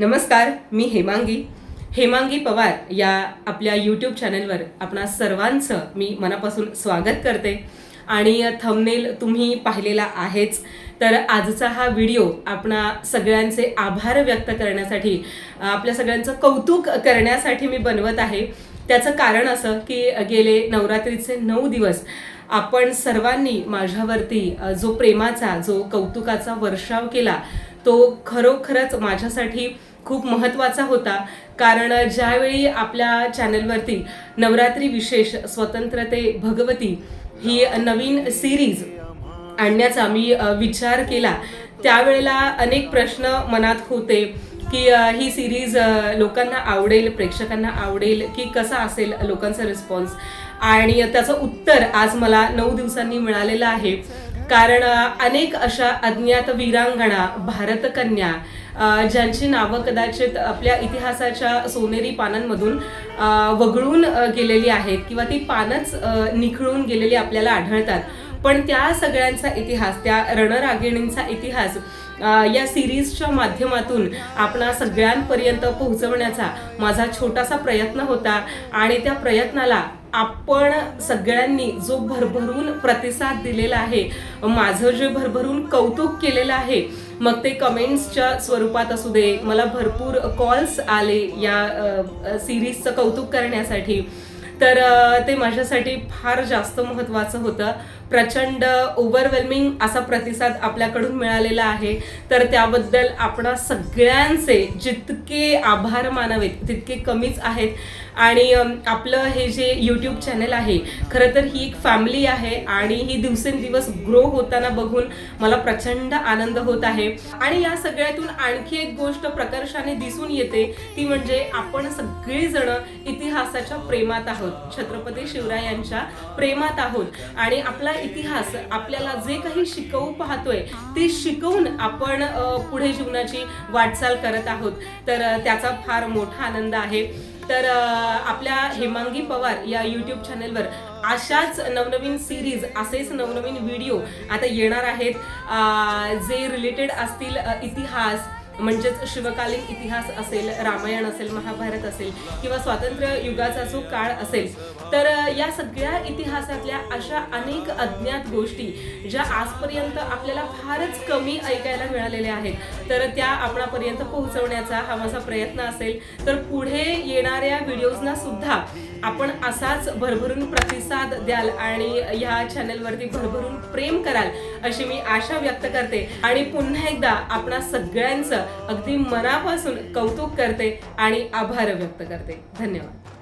नमस्कार मी हेमांगी. हेमांगी पवार या आपल्या यूट्यूब चॅनलवर आपणा सर्वांचं मी मनापासून स्वागत करते. आणि थंबनेल तुम्ही पाहिलेला आहेच. तर आजचा हा व्हिडिओ आपणा सगळ्यांचे आभार व्यक्त करण्यासाठी आपल्या सगळ्यांचं कौतुक करण्यासाठी मी बनवत आहे. त्याचं कारण असं की गेले नवरात्रीचे नऊ दिवस आपण सर्वांनी माझ्यावरती जो प्रेमाचा जो कौतुकाचा वर्षाव केला तो खरोखरच माझ्यासाठी खूप महत्त्वाचा होता. कारण ज्यावेळी आपल्या चॅनलवरती नवरात्री विशेष स्वतंत्र ते भगवती ही नवीन सिरीज आणण्याचा मी विचार केला त्यावेळेला अनेक प्रश्न मनात होते की ही सिरीज लोकांना आवडेल प्रेक्षकांना आवडेल की कसा असेल लोकांचा रिस्पॉन्स आणि त्याचं उत्तर आज मला नऊ दिवसांनी मिळालेलं आहे. कारण अनेक अशा अज्ञात वीरांगणा भारतकन्या ज्यांची नावं कदाचित आपल्या इतिहासाच्या सोनेरी पानांमधून वगळून गेलेली आहेत किंवा ती पानच निखळून गेलेली आपल्याला आढळतात. पण त्या सगळ्यांचा इतिहास त्या रणरागिणींचा इतिहास या सिरीजच्या माध्यमातून आपणा सगळ्यांपर्यंत पोहोचवण्याचा माझा छोटासा प्रयत्न होता आणि त्या प्रयत्नाला आपण सगळ्यांनी जो भरभरून प्रतिसाद दिलेला आहे माझं जे भरभरून कौतुक केलेलं आहे मग ते कमेंट्सच्या स्वरूपात असू दे मला भरपूर कॉल्स आले या सिरीजचं कौतुक करण्यासाठी. तर ते माझ्यासाठी फार जास्त महत्त्वाचं होतं. प्रचंड ओव्हरवेल्मिंग असा प्रतिसाद आपल्याकडून मिळालेला आहे. तर त्याबद्दल आपण सगळ्यांचे जितके आभार मानावेत तितके कमीच आहेत. आणि आपलं हे जे यूट्यूब चॅनल आहे खरं तर ही एक फॅमिली आहे आणि ही दिवसेंदिवस ग्रो होताना बघून मला प्रचंड आनंद होत आहे. आणि या सगळ्यातून आणखी एक गोष्ट प्रकर्षाने दिसून येते ती म्हणजे आपण सगळेजण इतिहासाच्या प्रेमात आहोत. छत्रपती शिवरायांच्या प्रेमात आहोत. आणि आपला इतिहास आपल्याला जे काही शिकवू पाहतोय ते शिकवून आपण पुढे जीवनाची वाटचाल करत आहोत. तर त्याचा फार मोठा आनंद आहे. तर आपल्या हेमांगी पवार या यूट्यूब चॅनलवर अशाच नवनवीन सिरीज असेच नवनवीन व्हिडिओ आता येणार आहेत. जे रिलेटेड असतील इतिहास म्हणजेच शिवकालीन इतिहास असेल रामायण असेल महाभारत असेल किंवा स्वातंत्र्य युगाचा जो काळ असेल तर या सगळ्या इतिहासातल्या अशा अनेक अज्ञात गोष्टी ज्या आजपर्यंत आपल्याला फारच कमी ऐकायला मिळालेल्या आहेत तर त्या आपणापर्यंत पोहोचवण्याचा हा माझा प्रयत्न असेल तर पुढे येणाऱ्या व्हिडिओजना सुद्धा आपण असाच भरभरून प्रतिसाद द्याल आणि ह्या चॅनलवरती भरभरून प्रेम कराल अशी मी आशा व्यक्त करते. आणि पुन्हा एकदा आपणा सगळ्यांचं अगदी मनापासून कौतुक करते आणि आभार व्यक्त करते. धन्यवाद.